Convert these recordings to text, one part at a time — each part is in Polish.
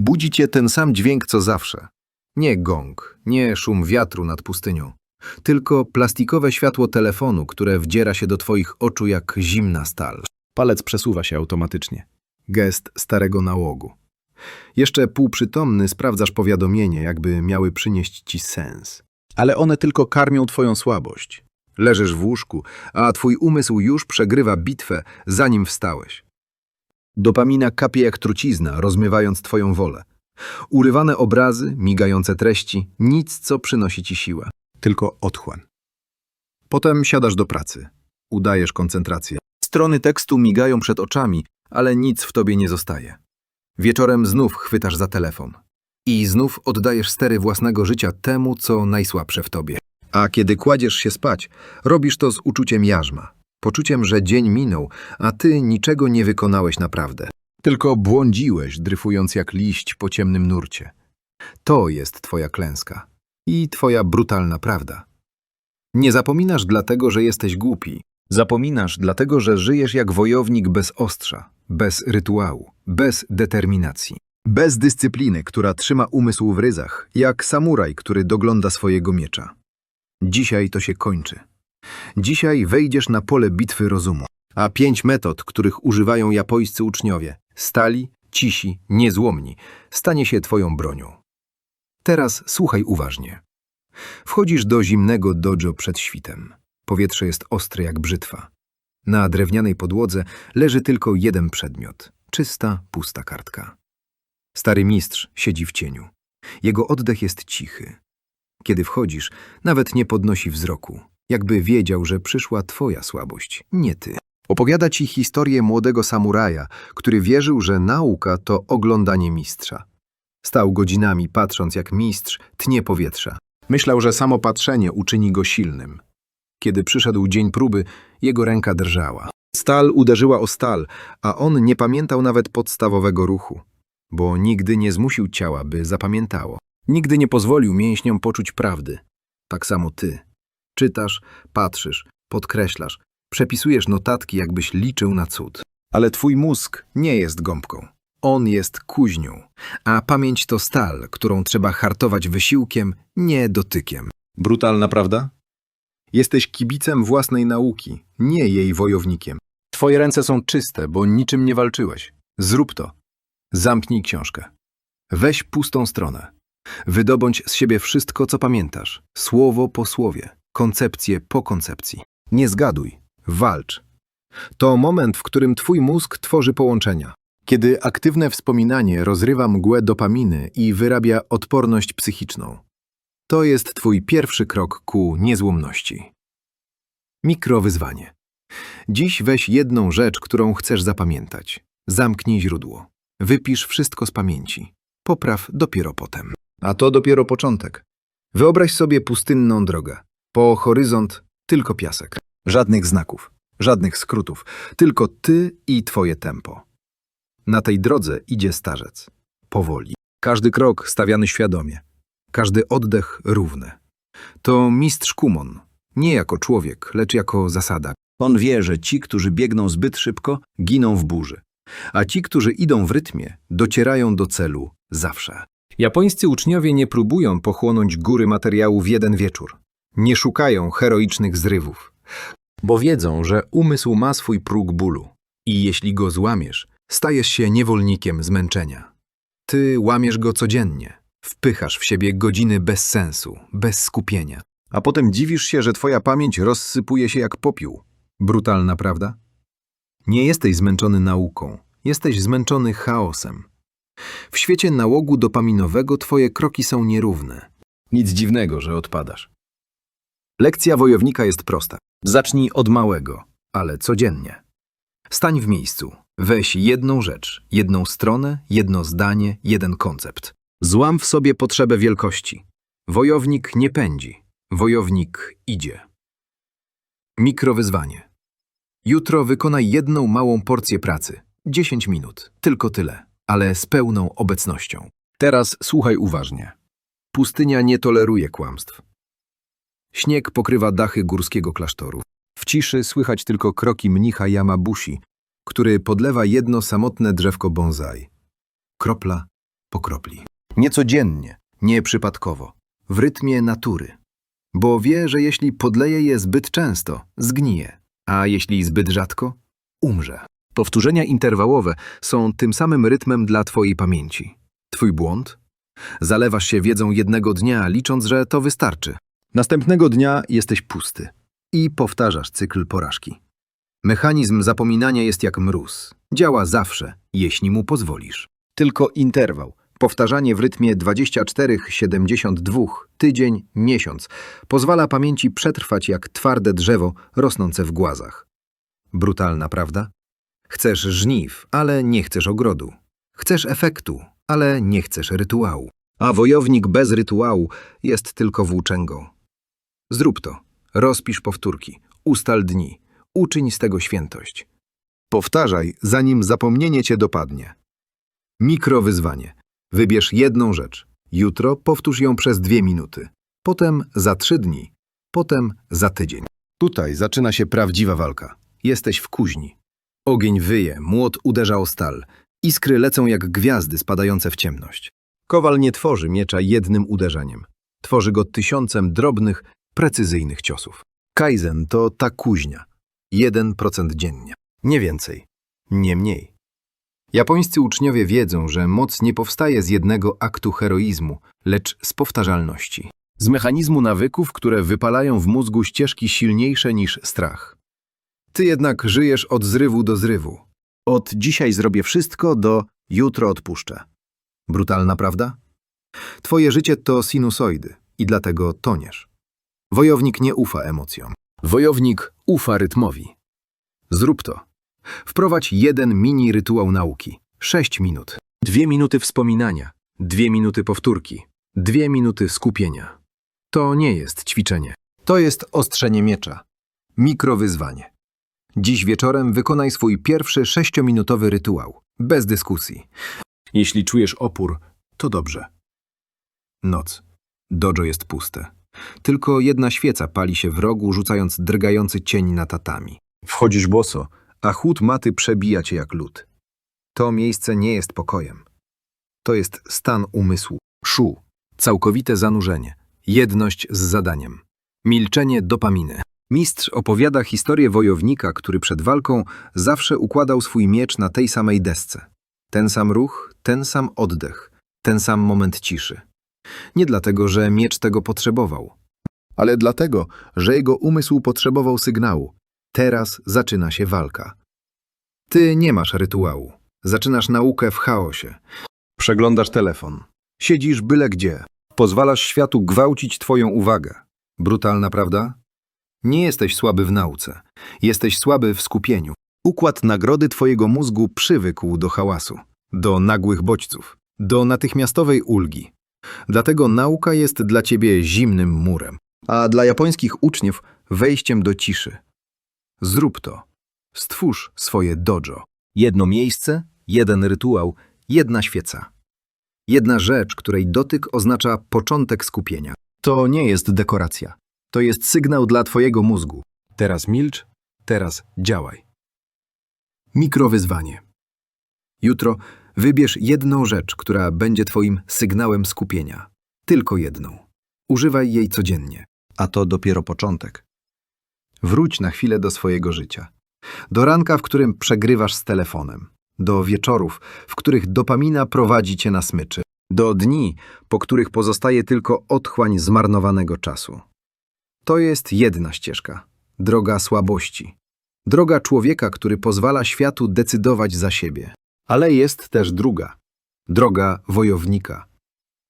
Budzi cię ten sam dźwięk co zawsze. Nie gong, nie szum wiatru nad pustynią, tylko plastikowe światło telefonu, które wdziera się do twoich oczu jak zimna stal. Palec przesuwa się automatycznie. Gest starego nałogu. Jeszcze półprzytomny sprawdzasz powiadomienie, jakby miały przynieść ci sens. Ale one tylko karmią twoją słabość. Leżysz w łóżku, a twój umysł już przegrywa bitwę, zanim wstałeś. Dopamina kapie jak trucizna, rozmywając twoją wolę. Urywane obrazy, migające treści, nic, co przynosi ci siłę. Tylko otchłań. Potem siadasz do pracy. Udajesz koncentrację. Strony tekstu migają przed oczami, ale nic w tobie nie zostaje. Wieczorem znów chwytasz za telefon. I znów oddajesz stery własnego życia temu, co najsłabsze w tobie. A kiedy kładziesz się spać, robisz to z uczuciem jarzma. Poczuciem, że dzień minął, a ty niczego nie wykonałeś naprawdę. Tylko błądziłeś, dryfując jak liść po ciemnym nurcie. To jest twoja klęska. I twoja brutalna prawda. Nie zapominasz dlatego, że jesteś głupi. Zapominasz dlatego, że żyjesz jak wojownik bez ostrza, bez rytuału, bez determinacji. Bez dyscypliny, która trzyma umysł w ryzach, jak samuraj, który dogląda swojego miecza. Dzisiaj to się kończy. Dzisiaj wejdziesz na pole bitwy rozumu, a pięć metod, których używają japońscy uczniowie stali, cisi, niezłomni stanie się twoją bronią. Teraz słuchaj uważnie. Wchodzisz do zimnego dojo przed świtem. Powietrze jest ostre jak brzytwa. Na drewnianej podłodze leży tylko jeden przedmiot czysta, pusta kartka. Stary mistrz siedzi w cieniu. Jego oddech jest cichy. Kiedy wchodzisz, nawet nie podnosi wzroku, jakby wiedział, że przyszła twoja słabość, nie ty. Opowiada ci historię młodego samuraja, który wierzył, że nauka to oglądanie mistrza. Stał godzinami patrząc, jak mistrz tnie powietrza. Myślał, że samo patrzenie uczyni go silnym. Kiedy przyszedł dzień próby, jego ręka drżała. Stal uderzyła o stal, a on nie pamiętał nawet podstawowego ruchu, bo nigdy nie zmusił ciała, by zapamiętało. Nigdy nie pozwolił mięśniom poczuć prawdy. Tak samo ty. Czytasz, patrzysz, podkreślasz, przepisujesz notatki, jakbyś liczył na cud. Ale twój mózg nie jest gąbką. On jest kuźnią, a pamięć to stal, którą trzeba hartować wysiłkiem, nie dotykiem. Brutalna prawda? Jesteś kibicem własnej nauki, nie jej wojownikiem. Twoje ręce są czyste, bo niczym nie walczyłeś. Zrób to. Zamknij książkę. Weź pustą stronę. Wydobądź z siebie wszystko, co pamiętasz, słowo po słowie, koncepcję po koncepcji. Nie zgaduj, walcz. To moment, w którym twój mózg tworzy połączenia. Kiedy aktywne wspominanie rozrywa mgłę dopaminy i wyrabia odporność psychiczną. To jest twój pierwszy krok ku niezłomności. Mikrowyzwanie. Dziś weź jedną rzecz, którą chcesz zapamiętać. Zamknij źródło. Wypisz wszystko z pamięci. Popraw dopiero potem. A to dopiero początek. Wyobraź sobie pustynną drogę. Po horyzont tylko piasek. Żadnych znaków, żadnych skrótów, tylko ty i twoje tempo. Na tej drodze idzie starzec. Powoli. Każdy krok stawiany świadomie. Każdy oddech równy. To mistrz Kumon. Nie jako człowiek, lecz jako zasada. On wie, że ci, którzy biegną zbyt szybko, giną w burzy. A ci, którzy idą w rytmie, docierają do celu zawsze. Japońscy uczniowie nie próbują pochłonąć góry materiału w jeden wieczór. Nie szukają heroicznych zrywów, bo wiedzą, że umysł ma swój próg bólu i jeśli go złamiesz, stajesz się niewolnikiem zmęczenia. Ty łamiesz go codziennie, wpychasz w siebie godziny bez sensu, bez skupienia, a potem dziwisz się, że twoja pamięć rozsypuje się jak popiół. Brutalna prawda? Nie jesteś zmęczony nauką, jesteś zmęczony chaosem. W świecie nałogu dopaminowego twoje kroki są nierówne. Nic dziwnego, że odpadasz. Lekcja wojownika jest prosta. Zacznij od małego, ale codziennie. Stań w miejscu. Weź jedną rzecz, jedną stronę, jedno zdanie, jeden koncept. Złam w sobie potrzebę wielkości. Wojownik nie pędzi, wojownik idzie. Mikrowyzwanie. Jutro wykonaj jedną małą porcję pracy. 10 minut, tylko tyle, ale z pełną obecnością. Teraz słuchaj uważnie. Pustynia nie toleruje kłamstw. Śnieg pokrywa dachy górskiego klasztoru. W ciszy słychać tylko kroki mnicha Yamabushi, który podlewa jedno samotne drzewko bonsai. Kropla, po kropli. Niecodziennie, nieprzypadkowo, w rytmie natury. Bo wie, że jeśli podleje je zbyt często, zgnije, a jeśli zbyt rzadko, umrze. Powtórzenia interwałowe są tym samym rytmem dla twojej pamięci. Twój błąd? Zalewasz się wiedzą jednego dnia, licząc, że to wystarczy. Następnego dnia jesteś pusty i powtarzasz cykl porażki. Mechanizm zapominania jest jak mróz. Działa zawsze, jeśli mu pozwolisz. Tylko interwał, powtarzanie w rytmie 24-72, tydzień, miesiąc, pozwala pamięci przetrwać jak twarde drzewo rosnące w głazach. Brutalna, prawda? Chcesz żniw, ale nie chcesz ogrodu. Chcesz efektu, ale nie chcesz rytuału. A wojownik bez rytuału jest tylko włóczęgą. Zrób to. Rozpisz powtórki. Ustal dni. Uczyń z tego świętość. Powtarzaj, zanim zapomnienie cię dopadnie. Mikrowyzwanie. Wybierz jedną rzecz. Jutro powtórz ją przez dwie minuty. Potem za trzy dni. Potem za tydzień. Tutaj zaczyna się prawdziwa walka. Jesteś w kuźni. Ogień wyje, młot uderza o stal. Iskry lecą jak gwiazdy spadające w ciemność. Kowal nie tworzy miecza jednym uderzeniem. Tworzy go tysiącem drobnych, precyzyjnych ciosów. Kaizen to ta kuźnia. 1% dziennie. Nie więcej. Nie mniej. Japońscy uczniowie wiedzą, że moc nie powstaje z jednego aktu heroizmu, lecz z powtarzalności. Z mechanizmu nawyków, które wypalają w mózgu ścieżki silniejsze niż strach. Ty jednak żyjesz od zrywu do zrywu. Od dzisiaj zrobię wszystko do jutro odpuszczę. Brutalna prawda? Twoje życie to sinusoidy i dlatego toniesz. Wojownik nie ufa emocjom. Wojownik ufa rytmowi. Zrób to. Wprowadź jeden mini rytuał nauki. Sześć minut. Dwie minuty wspominania. Dwie minuty powtórki. Dwie minuty skupienia. To nie jest ćwiczenie. To jest ostrzenie miecza. Mikrowyzwanie. Dziś wieczorem wykonaj swój pierwszy sześciominutowy rytuał. Bez dyskusji. Jeśli czujesz opór, to dobrze. Noc. Dojo jest puste. Tylko jedna świeca pali się w rogu, rzucając drgający cień na tatami. Wchodzisz boso, a chłód maty przebija cię jak lód. To miejsce nie jest pokojem. To jest stan umysłu. Szu. Całkowite zanurzenie. Jedność z zadaniem. Milczenie dopaminy. Mistrz opowiada historię wojownika, który przed walką zawsze układał swój miecz na tej samej desce. Ten sam ruch, ten sam oddech, ten sam moment ciszy. Nie dlatego, że miecz tego potrzebował, ale dlatego, że jego umysł potrzebował sygnału. Teraz zaczyna się walka. Ty nie masz rytuału. Zaczynasz naukę w chaosie. Przeglądasz telefon. Siedzisz byle gdzie. Pozwalasz światu gwałcić twoją uwagę. Brutalna prawda? Nie jesteś słaby w nauce. Jesteś słaby w skupieniu. Układ nagrody twojego mózgu przywykł do hałasu, do nagłych bodźców, do natychmiastowej ulgi. Dlatego nauka jest dla ciebie zimnym murem, a dla japońskich uczniów wejściem do ciszy. Zrób to. Stwórz swoje dojo. Jedno miejsce, jeden rytuał, jedna świeca. Jedna rzecz, której dotyk oznacza początek skupienia. To nie jest dekoracja. To jest sygnał dla twojego mózgu. Teraz milcz, teraz działaj. Mikrowyzwanie. Jutro wybierz jedną rzecz, która będzie twoim sygnałem skupienia. Tylko jedną. Używaj jej codziennie, a to dopiero początek. Wróć na chwilę do swojego życia. Do ranka, w którym przegrywasz z telefonem. Do wieczorów, w których dopamina prowadzi cię na smyczy. Do dni, po których pozostaje tylko otchłań zmarnowanego czasu. To jest jedna ścieżka. Droga słabości. Droga człowieka, który pozwala światu decydować za siebie. Ale jest też druga. Droga wojownika.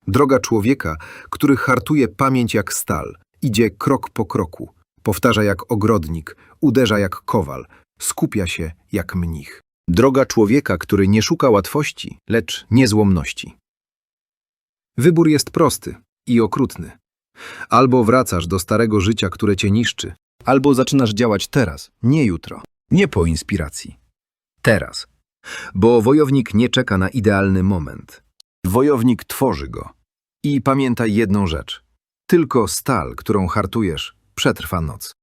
Droga człowieka, który hartuje pamięć jak stal, idzie krok po kroku, powtarza jak ogrodnik, uderza jak kowal, skupia się jak mnich. Droga człowieka, który nie szuka łatwości, lecz niezłomności. Wybór jest prosty i okrutny. Albo wracasz do starego życia, które cię niszczy, albo zaczynasz działać teraz, nie jutro, nie po inspiracji. Teraz. Bo wojownik nie czeka na idealny moment. Wojownik tworzy go. I pamiętaj jedną rzecz. Tylko stal, którą hartujesz, przetrwa noc.